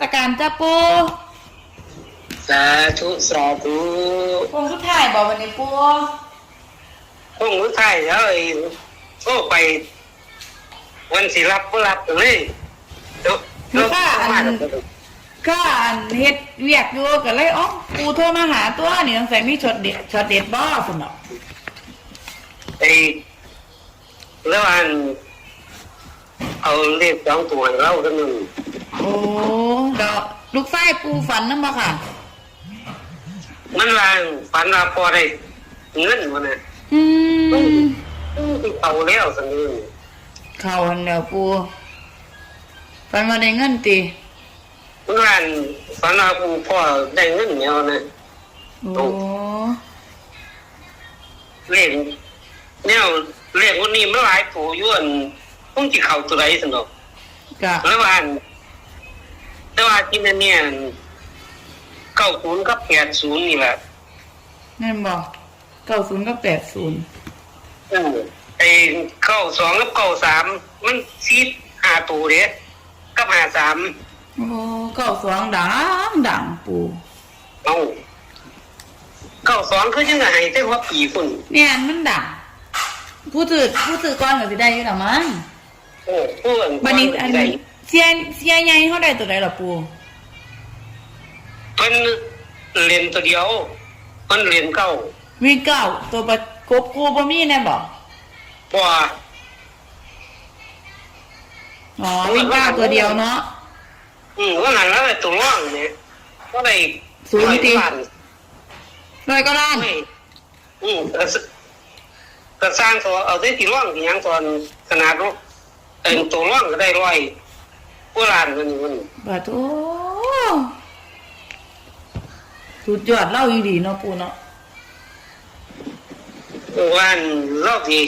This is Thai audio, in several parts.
สการจ้าปูสาธุสาธุพงสุดท้ายบอกวันนี้ปูพวกมือไทยแล้วไอ้โอ้ไป วันสิรับก็รับเลยเดี๋ยวเดี๋ยวมาเดี๋ยวก็อันเฮ็ดเวียกอยู่ก็เลยอ๋อปูโทรมาหาตัวนี่ต้องใส่มีช็อตเด็ดช็อตเด็ดบ่สนอกไอ้แล้วอัน เอาเลขสองตัวให้เราทั้งนึงโอ้เดี๋ยวลูกไส้ปูฝันนั่นบ่ค่ะ มันวางฝันว่าพอได้เงินมันนะอืมเอาแล้วสักนึงเข้าหันแล้วปูฝันมาได้เงินติมันวางฝันว่าพ่อได้เงินแล้วนะโอ้เลขแนวเลขวันนี้มันหลายตัวอยวน คงจะเข้าตัวใดสนุกกะแล้วว่าแต่ว่าที่นั่นเนี่ยเก้าศูนย์กับแปดศูนย์นี่แหละแม่นบ่เก้าศูนย์กับแปดศูนย์เออไอ้เก้าสองกับเก้าสามมันซีดหาตัวเด้กับหาสามโอ้เก้าสองดังดังปูเอาเก้าสองคือยังไงแต่ว่าปีฝุ่นเนี่ยมันดังผู้ถือผู้ถือก้อนก็สิได้อยู่ละมั้ง โอ้เพื่อนบันนี้อันใดเสียเสียใหญ่เขาได้ตัวใดล่ะปูเพิ่นเรียนตัวเดียวเพิ่นเรียนเก้ามีเก้าตัวประกบกูบ่มีแน่บ่เพราะว่าอ๋อมีเก้าตัวเดียวเนาะอืมว่าหันแล้วไอ้ตัวร่องเนี่ยก็ได้ศูนย์ติร้อบ้านร้อยก็ล้านไม่อืมก็สก็สร้างตัวเอาได้ที่ร่องที่ยังตอนขนาดรถ เอ็นตัวร่องก็ได้ร้อยกว่าล้านมันมันบาดโอ้สุดยอดเล่าอีดีเนาะปูเนาะวันรอบที่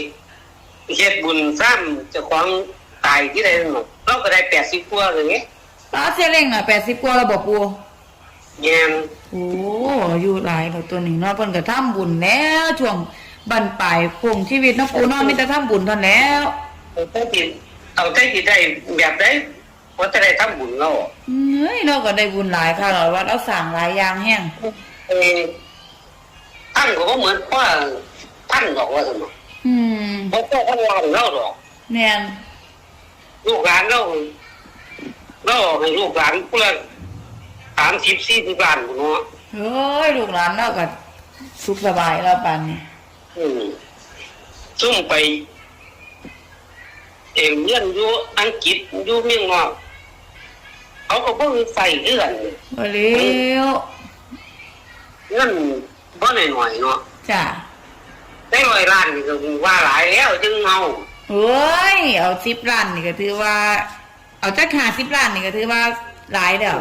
เฮ็ดบุญซ้ำเจ้าของตายที่ใดนั่นหมดเราก็ได้แปดสิบกว่าเลยไงป้าเสียเร่งน่ะ80กว่าแล้วบ่ปูแยนโอ้อยู่หลายแล้วตัวนี้เนาะเพิ่นก็ทำบุญแล้วช่วงบั้นปลายโคงชีวิตเนาะปูเนาะมีแต่ทำบุญเท่านั้นแล้ว เอาใจจิต เอาใจจิตได้แบบได้ว่าจะได้ทำบุญเราเฮ้ยเราก็ได้บุญหลายค่ะเราว่าเราสั่งหลายอย่างแห้งเออท่านก็บ่เหมือนว่าท่านบอกว่าสมองอืมเพราะเจ้าท่านลานเราหรอกแม่นลูกหลานเราเราให้ลูกหลานเพื่อสามสิบสี่สิบล้านบุญเนาะเฮ้ยลูกหลานเราก็สุขสบายแล้วปานนี้อืมซุ่มไป เองเรียนอยู่อังกฤษอยู่เมืองนอกเขาก็บ่มีใส่เรื่องบ่เร็วเงินบ่หน่อยๆเนาะจ้ะได้ร้อยล้านนี่ก็ว่าหลายแล้วจึงเอาเฮ้ยเอา10ล้านนี่ก็ถือว่า เอาจัก50ล้านนี่ก็ถือว่าหลายแล้ว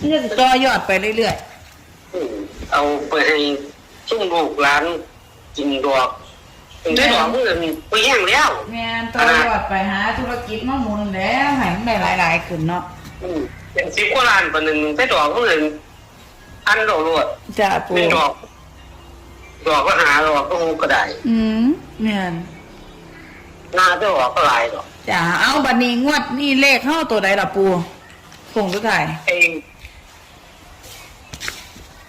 นี่ก็สิต่อยอดไปเรื่อยอืมเอาไปให้ซุ่มลูกหลานกินดอก ได้ดอกเงินไปแย่งแล้วๆแม่นต่อยอดไปหาธุรกิจมาหมุนแล้วให้มันได้หลายๆขึ้นเนาะอืมเป็นสิบกว่าล้านปานหนึงได้ดอกเงินอันดอกรวดจ้ะปูเป็นดอก ดอกก็หาดอกก็หูก็ได้อืมแม่นหน้าได้ดอกก็หลายดอกจ้ะเอาบัดนี้งวดนี่เลขเข้าตัวใดล่ะปูคงสุดท้ายเอง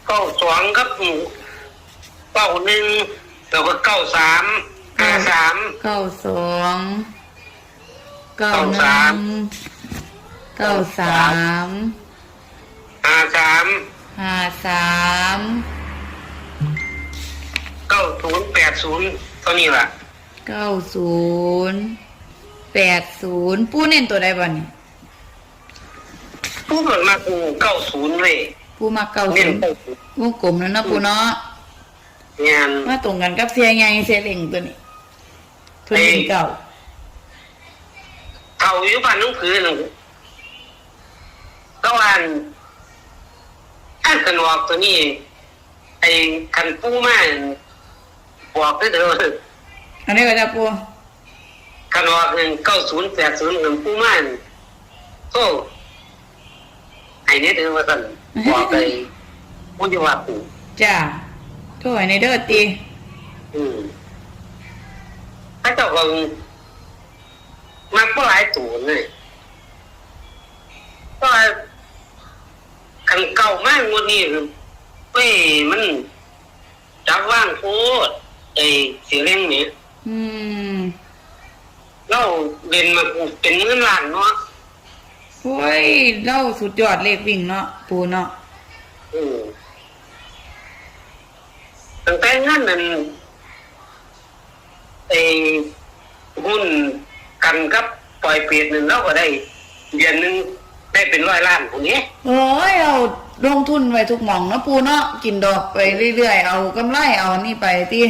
เก้าสองกับเก้าหนึ่ง แล้วก็เก้าสามห้าสาม เก้าสองเก้าหนึ่สามงเก้าสามห้าสามห้าสามเก้าศูนย์แปดศูนย์เท่านี้ละเก้าศูนย์แปดศูนย์ปูเน้นตัวใดบ้านี่ผู้เกิดมากูเก้าศูนย์เลยปูมาเก้าเน้ศูนนย์เก้าศูนย์วงกลมแล้วเนาะปูเนาะ งานมาตรงกันกับเสียไงเสียเล่งตัวนี้ทุนเป็นเก่าเขาอยู่บ้านน้องผือหนึ่งก็วันท่านกันบอกตัวนี้ ไอ้คันปูมาบอกได้เด้ออันนี้ก็จะปูคันบอกหนึ่งเก้าศูนย์แปดศูนย์หนึ่งปูมาโซ่ไอ้นี่เด้อว่าสั่นบอกไปผู้ที่ว่าปูจ้า โถ่ในเด้อตีอืมถ้าเจ้าก็มักก็หลายตัวเลยก็ขันเก่ามากงวดนี้คือเฮ้ยมันจับว่างโคตรไอ้เสียเร่งเนี่ยอืมเราเรียนมาเป็นเงินล้านเนาะโอ้ยเล่าสุดยอดเลขวิ่งเนาะปูเนาะ อืม ตั้งแต่เงินนั้นไอ้หุ้นกันกับปล่อยเปรียดหนึ่งเราก็ได้เดือนหนึ่งได้เป็นร้อยล้านคนนี้โอ้ยเอาลงทุนไว้ทุกหม่องเนาะปูเนาะกินดอกไปเรื่อยๆเอากำไรเอานี่ไปที่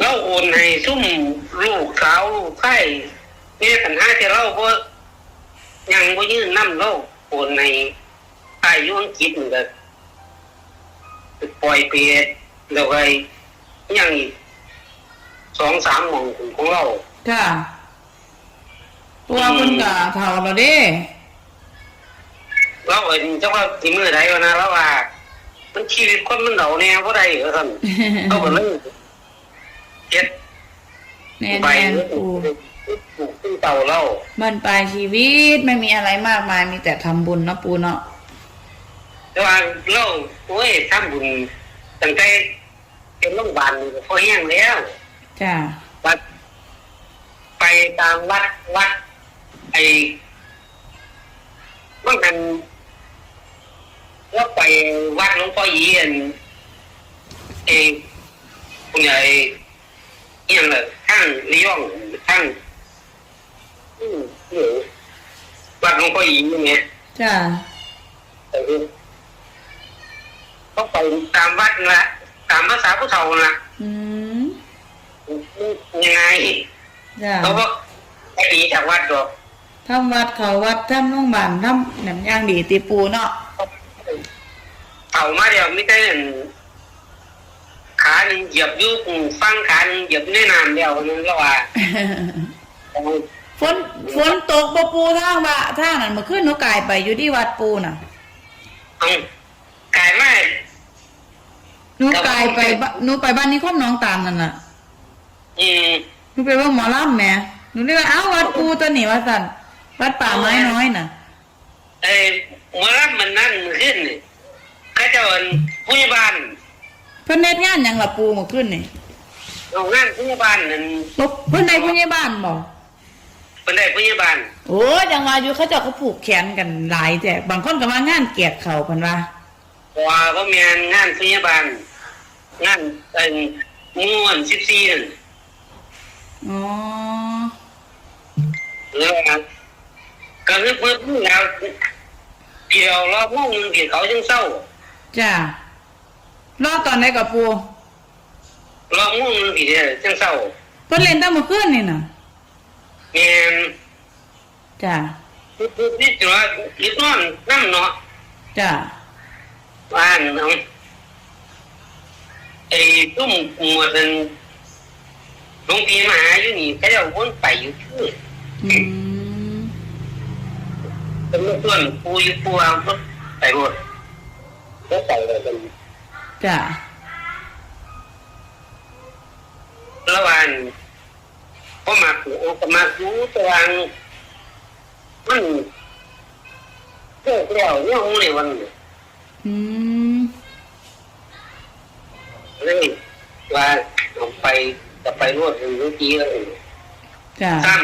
เราโอนให้ซุ่มลูกสาวลูกไข่เนี่ยปัญหาที่เราก็ยังก็ยื่นน้ำเราโอนในอายุอังกฤษเหมือนกัน ปล่อยเปรียดแล้วก็ยังอีกสองสามหมองของเรา ค่ะ ตัวเพิ่นก็เฒ่าแล้วเด้เราเห็นเจ้าว่าที่มือใดวะนะแล้วว่า มันชีวิตคนมันเหนาแน่เพราะใดเหรอท่านเขาก็เลยเจ็ดแน่ไปๆปูปลูกขึ้นเต่าเราบ้านปลายชีวิตไม่มีอะไรมากมายมีแต่ทำบุญเนาะปูเนาะ แต่ว่าเราโอ้ยทำบุญตั้งแต่เป็นโรงพยาบาลนี่ก็พอแห้งแล้ว จ้าวัด ไปตามวัดวัดไอ้เมื่อกันเราไปวัดหลวงพ่อเยียนเอ้คุณใหญ่เอียงเลยข้างเลี้ยงข้างอืมอืมวัดหลวงพ่อเยียนเนี่ยจ้าแต่คือ เขาไปตามวัดละตามภาษาผู้เฒ่าละอืมยังไงจ้าเขาก็ไปหนีจากวัดหรอกทำวัดเขาวัดทำโรงพยาบาลทำหนังย่างดีตีปูเนาะเฒ่ามาเดียวไม่ได้เห็นขาหนึ่งเหยียบอยุกฟังขาหนึ่งเหยียบในน้ำเดียวนั้นก็ว่าฝนฝนตกบ่ปูทางบ่าทางนั้นเมื่อคืนหนูกายไปอยู่ที่วัดปูน่ะเอากลายมา หนูกายไปบ้านหนูไปบ้านนี้ครอบน้องตามนั่นน่ะอืมหนูไปว่าหมอลำแหม่หนูเรียกว่าอ้าววัดปูตัวนี้วัดสันวัดป่าไม้น้อยน่ะไอ้หมารับมันนั่นขึ้นนี่เข้าเจ้าอันผู้ใหญ่บ้านเพิ่นเน็ดงานหยังล่ะปูเมื่อคืนนี่โรงงานผู้ใหญ่บ้านนั่นบ่เพิ่นได้ผู้ใหญ่บ้านบ่เป็นได้ผู้ใหญ่บ้านโอ้ยจังว่าอยู่เขาเจ้าก็ผูกแขนกันหลายแต่บางคนก็มางานเกียรติเขาเพิ่นว่า ว่าก็มีงานงานพยาบาลงานเป็นม่วนสิบสี่นั่นอ๋อแล้วก็ก็คือเพิ่มแล้วเกี่ยวรอบม่วงหนึ่งที่เขาจึงเศร้าจ้ารอตอนไหนกับปูรอบม่วงหนึ่งที่เดียวจึงเศร้าเพิ่นเล่นตั้งเมื่อคืนนี่น่ะแม่นจ้านี่จัวยึดนอนน้ำเนาะจ้า บ้านเนาะไอ้ตุ้มหมวดนั้นหลวงพี่มหาอยู่นี่เขาจะวนไปอยู่ชื่ออืมเป็นเพื่อนปูอยู่ปูเอารถไปหมดแล้วไปเลยกันจ้าระหว่างพอมาผูกก็มาดูตัวางมันเกิดแล้วเนี่ยงในวัน อืมเลยว่าเอาไปจะไปรวดถึงเมื่อกี้แล้วจ้าซ้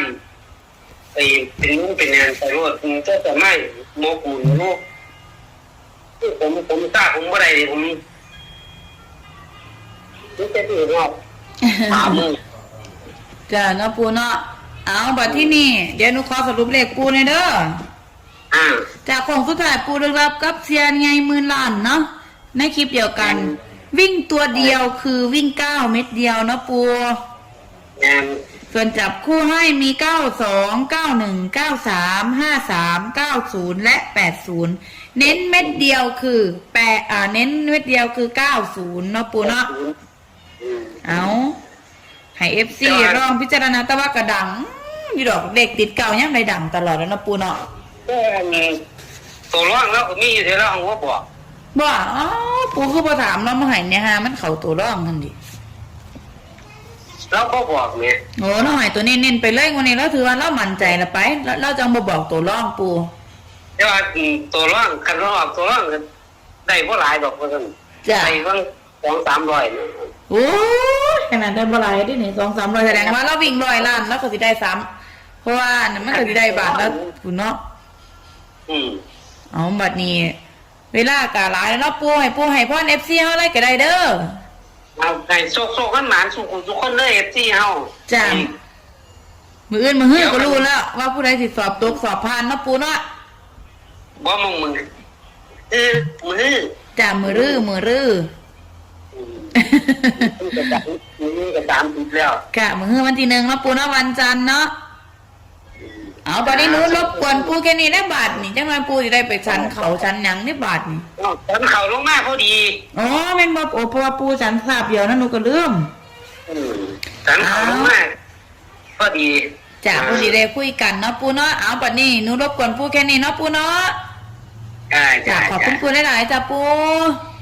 ำไปเป็นนุ่งเป็นงานไปรวดก็จะไม่โมกุลลูกผมผมทราบผมว่าไรผมนี่จะถือว่าสามมือจ้าเนาะปูเนาะเอาบัดที่นี่ เดี๋ยวหนูขอสรุปเลขปูหน่อยเด้ออ่า จากของสุดท้ายปูลึกลับกับเซียนไงหมื่นล้านเนาะในคลิปเดียวกัน วิ่งตัวเดียวคือวิ่งเก้าเม็ดเดียวเนาะปูงานส่วนจับคู่ให้มีเก้าสองเก้าหนึ่งเก้าสามห้าสามเก้าศูนย์และแปดศูนย์เน้นเม็ดเดียวคือแปดอ่าเน้นเม็ดเดียวคือเก้าศูนย์เนาะปูเนาะอืมเอาให้เอฟซีลองพิจารณาแต่ว่ากระดังอยู่ดอกเด็กติดเก่ายังได้ดังตลอดแล้วเนาะปูเนาะ ก็มีตัวร่างแล้วก็มีอยู่ที่ร่างว่าบอกบ่อ๋อปูคือพอถามเรามาให้เนี่ยฮะมันเข่าตัวร่องทันดิเราก็บอกเนี่ยโอ้น้องหอยตัวนี้เน้นไปเลยวันนี้เราถือว่าเรามั่นใจละไปแล้วเราจังบ่บอกตัวร่องปูแต่ว่าอืมตัวร่างคันเราออกตัวร่างก็ได้บ่หลายดอกเพิ่นจ้ะได้เพิ่งสองสามร้อยเนี่ยโอ้ยขนาดได้บ่หลายเดินี่สองสามร้อยแสดงว่าเราวิ่งร้อยล้านแล้วก็สิได้ซ้ำเพราะว่านั่นมันก็สิได้บาทแล้วคุณเนาะ อืมเอาบัดนี้ เวลากะหลายแล้วเนาะปูให้ปูให้พ่อเอฟซีเฮาเลยก็ได้เด้อ เอาไก่โซกโซกกันหมานสุขุทุกคนเลยเอฟซีเฮาจ้ะ มืออื่นมือฮื้อก็รู้แล้ว ว่าผู้ใดสิสอบตกสอบผ่านเนาะปูเนาะบ่มึงมึงเออมือจ้ามือรื้อมือรื้อ อืมมือกระดามมือกระดามติดแล้ว กะมือฮื้อวันที่หนึ่งเนาะปูเนาะวันจันทร์เนาะ เอาตอนนี้หนูรบกวนปูแค่นี้ได้บาทนี่จังหวะปูสิได้ไปชันเขาชันหยังได้บาทนี่อ้าวฉันเข่าลงมาพอดีอ๋อแม่นบ่โอ้เพราะว่าปูชันทราบเดียวนะหนูก็ลืมอืมฉันเข่าลงมาพอดีจ้าปูสิได้คุยกันเนาะปูเนาะเอาบัดนี้หนูรบกวนปูแค่นี้เนาะปูเนาะจ้าจ้าจ้าขอบคุณปูหลายๆจ้าปูจ